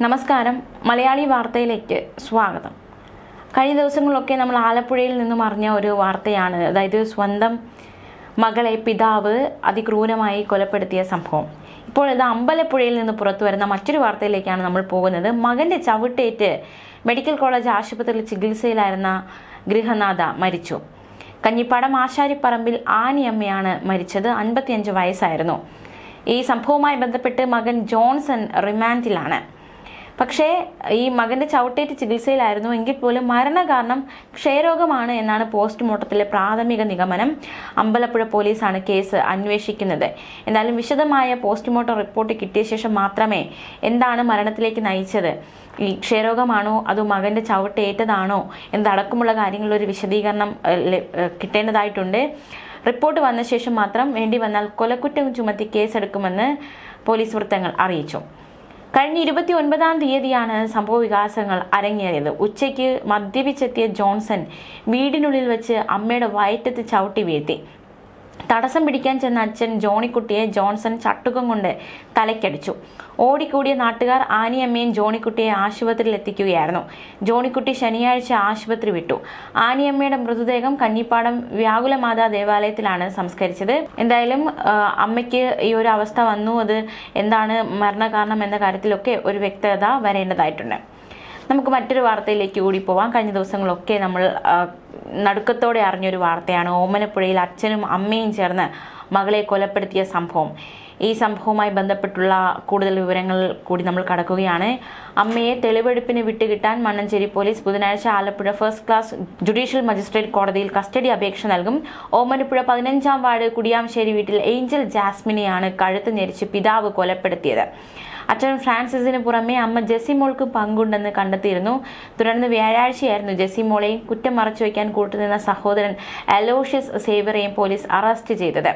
നമസ്കാരം. മലയാളി വാർത്തയിലേക്ക് സ്വാഗതം. കഴിഞ്ഞ ദിവസങ്ങളിലൊക്കെ നമ്മൾ ആലപ്പുഴയിൽ നിന്നും അറിഞ്ഞ ഒരു വാർത്തയാണ്. അതായത് സ്വന്തം മകളെ പിതാവ് അതിക്രൂരമായി കൊലപ്പെടുത്തിയ സംഭവം. ഇപ്പോൾ ഇത് അമ്പലപ്പുഴയിൽ നിന്ന് പുറത്തു വരുന്ന മറ്റൊരു വാർത്തയിലേക്കാണ് നമ്മൾ പോകുന്നത്. മകന്റെ ചവിട്ടേറ്റ് മെഡിക്കൽ കോളേജ് ആശുപത്രിയിൽ ചികിത്സയിലായിരുന്ന ഗൃഹനാഥ മരിച്ചു. കഞ്ഞിപ്പാടം ആശാരിപ്പറമ്പിൽ ആനിയമ്മയാണ് മരിച്ചത്. അൻപത്തിയഞ്ച് വയസ്സായിരുന്നു. ഈ സംഭവവുമായി ബന്ധപ്പെട്ട് മകൻ ജോൺസൺ റിമാൻഡിലാണ്. പക്ഷേ ഈ മകന്റെ ചവിട്ടേറ്റ് ചികിത്സയിലായിരുന്നു എങ്കിൽ പോലും മരണകാരണം ക്ഷയരോഗമാണ് എന്നാണ് പോസ്റ്റ്മോർട്ടത്തിലെ പ്രാഥമിക നിഗമനം. അമ്പലപ്പുഴ പോലീസാണ് കേസ് അന്വേഷിക്കുന്നത്. എന്നാലും വിശദമായ പോസ്റ്റ്മോർട്ടം റിപ്പോർട്ട് കിട്ടിയ ശേഷം മാത്രമേ എന്താണ് മരണത്തിലേക്ക് നയിച്ചത്? ഈ ക്ഷയരോഗമാണോ? അതോ മകന്റെ ചവിട്ടേറ്റതാണോ? എന്നതടക്കമുള്ള കാര്യങ്ങളൊരു വിശദീകരണം കിട്ടേണ്ടതായിട്ടുണ്ട്. റിപ്പോർട്ട് വന്ന ശേഷം മാത്രം വേണ്ടി വന്നാൽ കൊലക്കുറ്റം ചുമത്തി കേസെടുക്കുമെന്ന് പോലീസ് വൃത്തങ്ങൾ അറിയിച്ചു. കഴിഞ്ഞ ഇരുപത്തി ഒൻപതാം തീയതിയാണ് സംഭവ വികാസങ്ങൾ അരങ്ങേറിയത്. ഉച്ചയ്ക്ക് മദ്യപിച്ചെത്തിയ ജോൺസൺ വീടിനുള്ളിൽ വെച്ച് അമ്മയുടെ വയറ്റത്ത് ചവിട്ടി വീഴ്ത്തി. തടസ്സം പിടിക്കാൻ ചെന്ന അച്ഛൻ ജോണിക്കുട്ടിയെ ജോൺസൺ ചട്ടുകം കൊണ്ട് തലയ്ക്കടിച്ചു. ഓടിക്കൂടിയ നാട്ടുകാർ ആനിയമ്മയും ജോണിക്കുട്ടിയെ ആശുപത്രിയിൽ എത്തിക്കുകയായിരുന്നു. ജോണിക്കുട്ടി ശനിയാഴ്ച ആശുപത്രി വിട്ടു. ആനിയമ്മയുടെ മൃതദേഹം കഞ്ഞിപ്പാടം വ്യാകുലമാതാ ദേവാലയത്തിലാണ് സംസ്കരിച്ചത്. എന്തായാലും അമ്മയ്ക്ക് ഈ ഒരു അവസ്ഥ വന്നു. അത് എന്താണ് മരണകാരണം എന്ന കാര്യത്തിലൊക്കെ ഒരു വ്യക്തത വരേണ്ടതായിട്ടുണ്ട്. നമുക്ക് മറ്റൊരു വാർത്തയിലേക്ക് കൂടി പോവാം. കഴിഞ്ഞ ദിവസങ്ങളൊക്കെ നമ്മൾ നടുക്കത്തോടെ അറിഞ്ഞൊരു വാർത്തയാണ്. ഓമനപ്പുഴയിൽ അച്ഛനും അമ്മയും ചേർന്ന് മകളെ കൊലപ്പെടുത്തിയ സംഭവം. ഈ സംഭവവുമായി ബന്ധപ്പെട്ടുള്ള കൂടുതൽ വിവരങ്ങൾ കൂടി നമ്മൾ കടക്കുകയാണ്. അമ്മയെ തെളിവെടുപ്പിന് വിട്ടുകിട്ടാൻ മണ്ണഞ്ചേരി പോലീസ് ബുധനാഴ്ച Alappuzha first class judicial magistrate കോടതിയിൽ കസ്റ്റഡി അപേക്ഷ നൽകും. ഓമനപ്പുഴ പതിനഞ്ചാം വാർഡ് കുടിയാംശ്ശേരി വീട്ടിൽ ഏഞ്ചൽ ജാസ്മിനെയാണ് കഴുത്ത് ഞെരിച്ച് പിതാവ് കൊലപ്പെടുത്തിയത്. അച്ഛൻ ഫ്രാൻസിസിന് പുറമെ അമ്മ ജെസിമോൾക്ക് പങ്കുണ്ടെന്ന് കണ്ടെത്തിയിരുന്നു. തുടർന്ന് വ്യാഴാഴ്ചയായിരുന്നു ജെസിമോളെയും കുറ്റം മറച്ചു വയ്ക്കാൻ കൂട്ടുനിന്ന സഹോദരൻ അലോഷ്യസ് സേവറെയും പോലീസ് അറസ്റ്റ് ചെയ്തത്.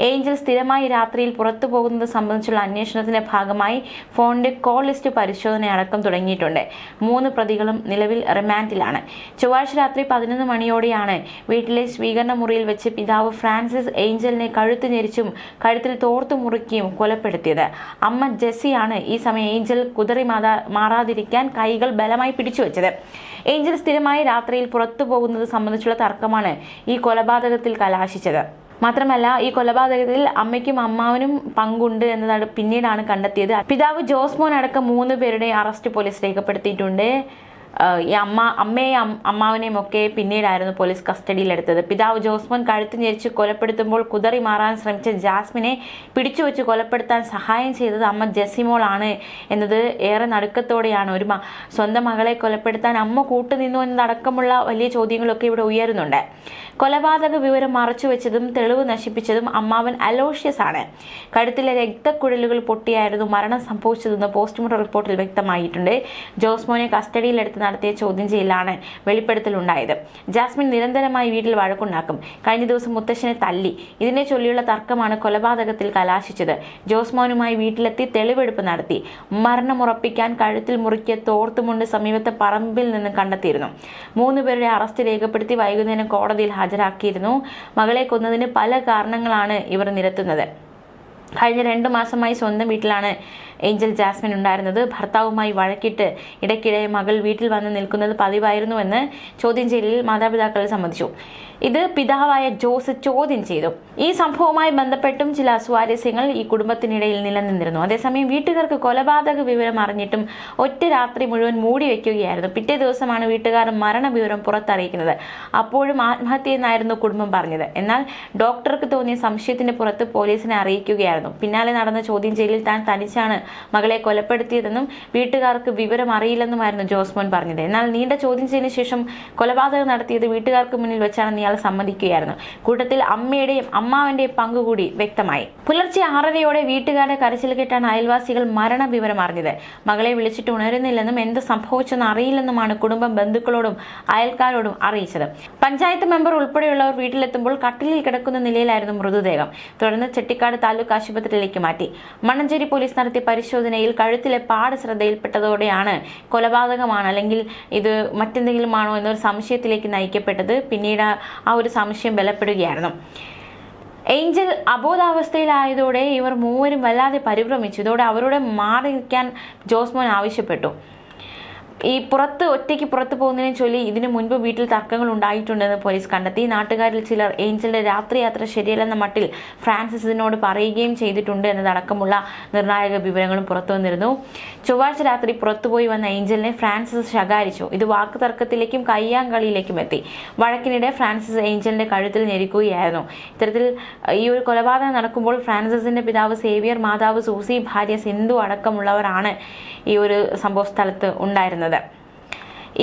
ഏഞ്ചൽ സ്ഥിരമായി രാത്രിയിൽ പുറത്തു പോകുന്നത് സംബന്ധിച്ചുള്ള അന്വേഷണത്തിന്റെ ഭാഗമായി ഫോണിന്റെ കോൾ ലിസ്റ്റ് പരിശോധന അടക്കം തുടങ്ങിയിട്ടുണ്ട്. മൂന്ന് പ്രതികളും നിലവിൽ റിമാൻഡിലാണ്. ചൊവ്വാഴ്ച രാത്രി പതിനൊന്ന് മണിയോടെയാണ് വീട്ടിലെ സ്വീകരണ മുറിയിൽ വെച്ച് പിതാവ് ഫ്രാൻസിസ് ഏഞ്ചലിനെ കഴുത്ത് ഞെരിച്ചും കഴുത്തിൽ തോർത്തു മുറുക്കിയും കൊലപ്പെടുത്തിയത്. അമ്മ ജെസ്സിയാണ് ഈ സമയം ഏഞ്ചൽ കുതറി മാറാതിരിക്കാൻ കൈകൾ ബലമായി പിടിച്ചു വെച്ചത്. ഏഞ്ചൽ സ്ഥിരമായി രാത്രിയിൽ പുറത്തു പോകുന്നത് സംബന്ധിച്ചുള്ള തർക്കമാണ് ഈ കൊലപാതകത്തിൽ കലാശിച്ചത്. മാത്രമല്ല ഈ കൊലപാതകത്തിൽ അമ്മയ്ക്കും അമ്മാവനും പങ്കുണ്ട് എന്നതാണ് പിന്നീടാണ് കണ്ടെത്തിയത്. പിതാവ് ജോസ്മോൻ അടക്കം മൂന്ന് പേരുടെ അറസ്റ്റ് പോലീസ് രേഖപ്പെടുത്തിയിട്ടുണ്ട്. ഈ അമ്മ അമ്മയെയും അമ്മാവിനെയും ഒക്കെ പിന്നീടായിരുന്നു പോലീസ് കസ്റ്റഡിയിലെടുത്തത്. പിതാവ് ജോസ്മോൻ കഴുത്ത് ഞെരിച്ച് കൊലപ്പെടുത്തുമ്പോൾ കുതറി മാറാൻ ശ്രമിച്ച ജാസ്മിനെ പിടിച്ചു വെച്ച് കൊലപ്പെടുത്താൻ സഹായം ചെയ്തത് അമ്മ ജെസിമോളാണ് എന്നത് ഏറെ നടുക്കത്തോടെയാണ് ഒരു സ്വന്തം മകളെ കൊലപ്പെടുത്താൻ അമ്മ കൂട്ടുനിന്നു എന്നതടക്കമുള്ള വലിയ ചോദ്യങ്ങളൊക്കെ ഇവിടെ ഉയരുന്നുണ്ട്. കൊലപാതക വിവരം മറച്ചുവെച്ചതും തെളിവ് നശിപ്പിച്ചതും അമ്മാവൻ അലോഷ്യസ് ആണ്. കഴുത്തിലെ രക്തക്കുഴലുകൾ പൊട്ടിയായിരുന്നു മരണം സംഭവിച്ചതെന്ന് പോസ്റ്റ്മോർട്ടം റിപ്പോർട്ടിൽ വ്യക്തമായിട്ടുണ്ട്. ജോസ്മോനെ കസ്റ്റഡിയിലെടുത്ത് നടത്തിയ ചോദ്യം ചെയ്യലാണ് വെളിപ്പെടുത്തലുണ്ടായത്. ജാസ്മിൻ നിരന്തരമായി വീട്ടിൽ വഴക്കുണ്ടാക്കും. കഴിഞ്ഞ ദിവസം മുത്തശ്ശനെ തല്ലി. ഇതിനെ ചൊല്ലിയുള്ള തർക്കമാണ് കൊലപാതകത്തിൽ കലാശിച്ചത്. ജോസ്മോനുമായി വീട്ടിലെത്തി തെളിവെടുപ്പ് നടത്തി. മരണമുറപ്പിക്കാൻ കഴുത്തിൽ മുറുക്കിയ തോർത്തുമുണ്ട് സമീപത്തെ പറമ്പിൽ നിന്ന് കണ്ടെത്തിയിരുന്നു. മൂന്ന് പേരുടെ അറസ്റ്റ് രേഖപ്പെടുത്തി വൈകുന്നേരം കോടതിയിൽ ഹാജരാക്കിയിരുന്നു. മകളെ കൊന്നതിന് പല കാരണങ്ങളാണ് ഇവർ നിരത്തുന്നത്. കഴിഞ്ഞ രണ്ടു മാസമായി സ്വന്തം വീട്ടിലാണ് ഏഞ്ചൽ ജാസ്മിൻ ഉണ്ടായിരുന്നത്. ഭർത്താവുമായി വഴക്കിട്ട് ഇടയ്ക്കിടെ മകൾ വീട്ടിൽ വന്ന് നിൽക്കുന്നത് പതിവായിരുന്നുവെന്ന് ചോദ്യം ചെയ്യലിൽ മാതാപിതാക്കൾ സമ്മതിച്ചു. ഇത് പിതാവായ ജോസ് ചോദ്യം ചെയ്തു. ഈ സംഭവവുമായി ബന്ധപ്പെട്ടും ചില അസ്വാരസ്യങ്ങൾ ഈ കുടുംബത്തിനിടയിൽ നിലനിന്നിരുന്നു. അതേസമയം വീട്ടുകാർക്ക് കൊലപാതക വിവരം അറിഞ്ഞിട്ടും ഒറ്റ രാത്രി മുഴുവൻ മൂടി വയ്ക്കുകയായിരുന്നു പിറ്റേ ദിവസമാണ് വീട്ടുകാർ മരണവിവരം പുറത്തറിയിക്കുന്നത്. അപ്പോഴും ആത്മഹത്യ എന്നായിരുന്നു കുടുംബം പറഞ്ഞത്. എന്നാൽ ഡോക്ടർക്ക് തോന്നിയ സംശയത്തിന്റെ പുറത്ത് പോലീസിനെ അറിയിക്കുകയായിരുന്നു. പിന്നാലെ നടന്ന ചോദ്യം ചെയ്യലിൽ താൻ തനിച്ചാണ് മകളെ കൊലപ്പെടുത്തിയതെന്നും വീട്ടുകാർക്ക് വിവരം അറിയില്ലെന്നുമായിരുന്നു ജോസ്മോൻ പറഞ്ഞത്. എന്നാൽ നീണ്ട ചോദ്യം ചെയ്തതിനു ശേഷം കൊലപാതകം നടത്തിയത് വീട്ടുകാർക്ക് മുന്നിൽ വെച്ചാണെന്ന് ഇയാൾ സമ്മതിക്കുകയായിരുന്നു. കൂട്ടത്തിൽ അമ്മയുടെയും അമ്മാവന്റെയും പങ്കുകൂടി വ്യക്തമായി. പുലർച്ചെ ആറരയോടെ വീട്ടുകാരുടെ കരച്ചിൽ കേട്ടാണ് അയൽവാസികൾ മരണവിവരം അറിഞ്ഞത്. മകളെ വിളിച്ചിട്ട് ഉണരുന്നില്ലെന്നും എന്ത് സംഭവിച്ചെന്ന് അറിയില്ലെന്നുമാണ് കുടുംബം ബന്ധുക്കളോടും അയൽക്കാരോടും അറിയിച്ചത്. പഞ്ചായത്ത് മെമ്പർ ഉൾപ്പെടെയുള്ളവർ വീട്ടിലെത്തുമ്പോൾ കട്ടിലിൽ കിടക്കുന്ന നിലയിലായിരുന്നു മൃതദേഹം. തുടർന്ന് ചെട്ടിക്കാട് താലൂക്ക് ആശുപത്രിയിലേക്ക് മാറ്റി. മണഞ്ചേരി പോലീസ് നടത്തിയ പരിശോധനയിൽ കഴുത്തിലെ പാട് ശ്രദ്ധയിൽപ്പെട്ടതോടെയാണ് കൊലപാതകമാണ് അല്ലെങ്കിൽ ഇത് മറ്റെന്തെങ്കിലുമാണോ എന്നൊരു സംശയത്തിലേക്ക് നയിക്കപ്പെട്ടത്. പിന്നീട് ആ ഒരു സംശയം ബലപ്പെടുകയായിരുന്നു. ഏഞ്ചൽ അബോധാവസ്ഥയിലായതോടെ ഇവർ മൂവരും വല്ലാതെ പരിഭ്രമിച്ചു. ഇതോടെ അവരോട് മാറി ജോസ്മോൻ ആവശ്യപ്പെട്ടു. ഈ പുറത്ത് ഒറ്റയ്ക്ക് പുറത്ത് പോകുന്നതിനെ ചൊല്ലി ഇതിനു മുൻപ് വീട്ടിൽ തർക്കങ്ങൾ ഉണ്ടായിട്ടുണ്ടെന്ന് പോലീസ് കണ്ടെത്തി. നാട്ടുകാരിൽ ചിലർ ഏഞ്ചലിന്റെ രാത്രി യാത്ര ശരിയല്ലെന്ന മട്ടിൽ ഫ്രാൻസിസ് ഇതിനോട് പറയുകയും ചെയ്തിട്ടുണ്ട് എന്നതടക്കമുള്ള നിർണായക വിവരങ്ങളും പുറത്തു വന്നിരുന്നു. ചൊവ്വാഴ്ച രാത്രി പുറത്തുപോയി വന്ന ഏഞ്ചലിനെ ഫ്രാൻസിസ് ശകാരിച്ചു. ഇത് വാക്ക് തർക്കത്തിലേക്കും കയ്യാങ്കളിയിലേക്കും എത്തി. വഴക്കിനിടെ ഫ്രാൻസിസ് ഏഞ്ചലിന്റെ കഴുത്തിൽ ഞെരിക്കുകയായിരുന്നു. ഇത്തരത്തിൽ ഈ ഒരു കൊലപാതകം നടക്കുമ്പോൾ ഫ്രാൻസിസിന്റെ പിതാവ് സേവിയർ മാതാവ് സൂസി ഭാര്യ സിന്ധു അടക്കമുള്ളവരാണ് ഈ ഒരു സംഭവ സ്ഥലത്ത് ഉണ്ടായിരുന്നത്. പറയുന്നത്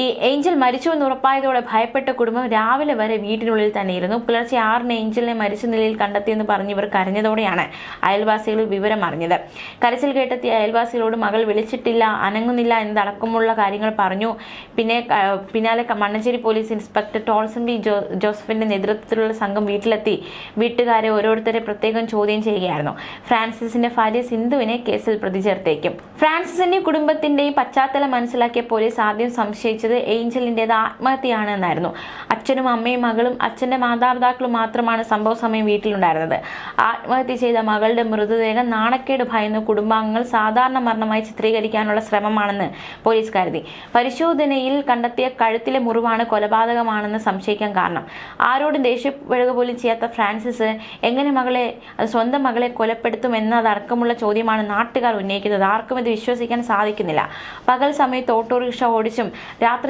ഈ ഏഞ്ചൽ മരിച്ചു എന്ന് ഉറപ്പായതോടെ ഭയപ്പെട്ട കുടുംബം രാവിലെ വരെ വീട്ടിനുള്ളിൽ തന്നെയിരുന്നു പുലർച്ചെ ആറിന് ഏഞ്ചലിനെ മരിച്ച നിലയിൽ കണ്ടെത്തിയെന്ന് പറഞ്ഞ് ഇവർ കരഞ്ഞതോടെയാണ് അയൽവാസികൾ വിവരം അറിഞ്ഞത്. കരച്ചിൽ കേട്ടെത്തിയ അയൽവാസികളോട് മകൾ വിളിച്ചിട്ടില്ല അനങ്ങുന്നില്ല എന്നതടക്കമുള്ള കാര്യങ്ങൾ പറഞ്ഞു. പിന്നെ പിന്നാലെ Mannancheri police inspector Tolson B Jo ജോസഫിന്റെ നേതൃത്വത്തിലുള്ള സംഘം വീട്ടിലെത്തി. വീട്ടുകാരെ ഓരോരുത്തരെ പ്രത്യേകം ചോദ്യം ചെയ്യുകയായിരുന്നു. ഫ്രാൻസിസിന്റെ ഭാര്യ സിന്ധുവിനെ കേസിൽ പ്രതി ചേർത്തേക്കും ഫ്രാൻസിസിന്റെ കുടുംബത്തിന്റെയും പശ്ചാത്തലം മനസ്സിലാക്കിയ പോലീസ് ആദ്യം സംശയിച്ചത് ഏഞ്ചലിന്റെത് ആത്മഹത്യയാണ് എന്നായിരുന്നു അച്ഛനും അമ്മയും മകളും അച്ഛന്റെ മാതാപിതാക്കളും മാത്രമാണ് സംഭവ സമയം വീട്ടിലുണ്ടായിരുന്നത്. ആത്മഹത്യ ചെയ്ത മകളുടെ മൃതദേഹം നാണക്കേട് ഭയന്ന് കുടുംബാംഗങ്ങൾ സാധാരണ മരണമായി ചിത്രീകരിക്കാനുള്ള ശ്രമമാണെന്ന് പോലീസ് കരുതി. പരിശോധനയിൽ കണ്ടെത്തിയ കഴുത്തിലെ മുറിവാണ് കൊലപാതകമാണെന്ന് സംശയിക്കാൻ കാരണം. ആരോടും ദേഷ്യപ്പെടുക പോലും ചെയ്യാത്ത ഫ്രാൻസിസ് എങ്ങനെ മകളെ സ്വന്തം മകളെ കൊലപ്പെടുത്തും എന്നതടക്കമുള്ള ചോദ്യമാണ് നാട്ടുകാർ ഉന്നയിക്കുന്നത്. ആർക്കും ഇത് വിശ്വസിക്കാൻ സാധിക്കുന്നില്ല. പകൽ സമയത്ത് ഓട്ടോറിക്ഷ ഓടിച്ചും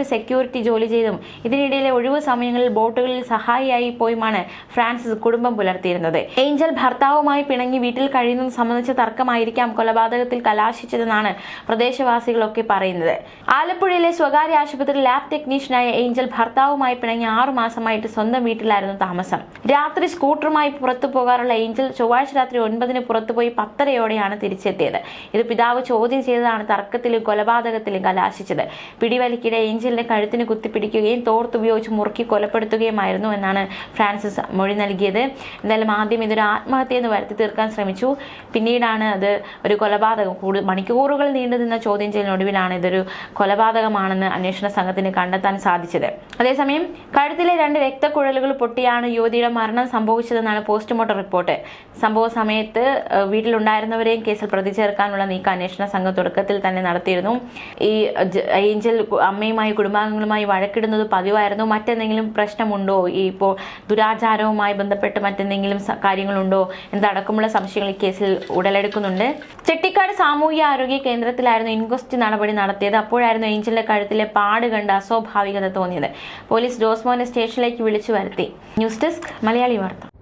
സെക്യൂരിറ്റി ജോലി ചെയ്തും ഇതിനിടയിലെ ഒഴിവു സമയങ്ങളിൽ ബോട്ടുകളിൽ സഹായിയായി പോയുമാണ് ഫ്രാൻസിസ് കുടുംബം പുലർത്തിയിരുന്നത്. ഏഞ്ചൽ ഭർത്താവുമായി പിണങ്ങി വീട്ടിൽ കഴിയുന്നത് സംബന്ധിച്ച തർക്കമായിരിക്കാം കൊലപാതകത്തിൽ കലാശിച്ചതെന്നാണ് പ്രദേശവാസികളൊക്കെ പറയുന്നത്. ആലപ്പുഴയിലെ സ്വകാര്യ ആശുപത്രി ലാബ് ടെക്നീഷ്യനായ ഏഞ്ചൽ ഭർത്താവുമായി പിണങ്ങി ആറു മാസമായിട്ട് സ്വന്തം വീട്ടിലായിരുന്നു താമസം. രാത്രി സ്കൂട്ടറുമായി പുറത്തു പോകാറുള്ള ഏഞ്ചൽ ചൊവ്വാഴ്ച രാത്രി ഒൻപതിന് പുറത്തുപോയി പത്തരയോടെയാണ് തിരിച്ചെത്തിയത്. ഇത് പിതാവ് ചോദ്യം ചെയ്തതാണ് തർക്കത്തിലും കൊലപാതകത്തിലും കലാശിച്ചത്. പിടിവലിക്കിടെ ഏഞ്ചലിന്റെ കഴുത്തിന് കുത്തിപ്പിടിക്കുകയും തോർത്തുപയോഗിച്ച് മുറുക്കി കൊലപ്പെടുത്തുകയുമായിരുന്നു എന്നാണ് ഫ്രാൻസിസ് മൊഴി നൽകിയത്. എന്തായാലും ആദ്യം ഇതൊരു ആത്മഹത്യ എന്ന് വരുത്തി തീർക്കാൻ ശ്രമിച്ചു. പിന്നീടാണ് അത് ഒരു കൊലപാതകം കൂടുതൽ മണിക്കൂറുകൾ നീണ്ടു നിന്ന ചോദ്യം ചെയ്യലിനൊടുവിലാണ് ഇതൊരു കൊലപാതകമാണെന്ന് അന്വേഷണ സംഘത്തിന് കണ്ടെത്താൻ സാധിച്ചത്. അതേസമയം കഴുത്തിലെ രണ്ട് രക്തക്കുഴലുകൾ പൊട്ടിയാണ് യുവതിയുടെ മരണം സംഭവിച്ചതെന്നാണ് പോസ്റ്റ്മോർട്ടം റിപ്പോർട്ട്. സംഭവ സമയത്ത് വീട്ടിലുണ്ടായിരുന്നവരെയും കേസിൽ പ്രതി ചേർക്കാനുള്ള നീക്കം അന്വേഷണ സംഘം തുടക്കത്തിൽ തന്നെ നടത്തിയിരുന്നു. ഈ ഏഞ്ചൽ കു- അമ്മയുമായി കുടുംബാംഗങ്ങളുമായി വഴക്കിടുന്നത് പതിവായിരുന്നു. മറ്റെന്തെങ്കിലും പ്രശ്നമുണ്ടോ? ഈ ഇപ്പോൾ ദുരാചാരവുമായി ബന്ധപ്പെട്ട് മറ്റെന്തെങ്കിലും കാര്യങ്ങളുണ്ടോ? എന്തടക്കമുള്ള സംശയങ്ങൾ ഈ കേസിൽ ഉടലെടുക്കുന്നുണ്ട്. ചെട്ടിക്കാട് സാമൂഹ്യ ആരോഗ്യ കേന്ദ്രത്തിലായിരുന്നു ഇൻക്വസ്റ്റ് നടപടി നടത്തിയത്. അപ്പോഴായിരുന്നു ഏഞ്ചലിന്റെ കഴുത്തിലെ പാട് കണ്ട് അസ്വാഭാവികത തോന്നിയത്. പോലീസ് ജോസ്മോനെ സ്റ്റേഷനിലേക്ക് വിളിച്ചു വരുത്തി. ന്യൂസ് ഡെസ്ക് മലയാളി വാർത്ത.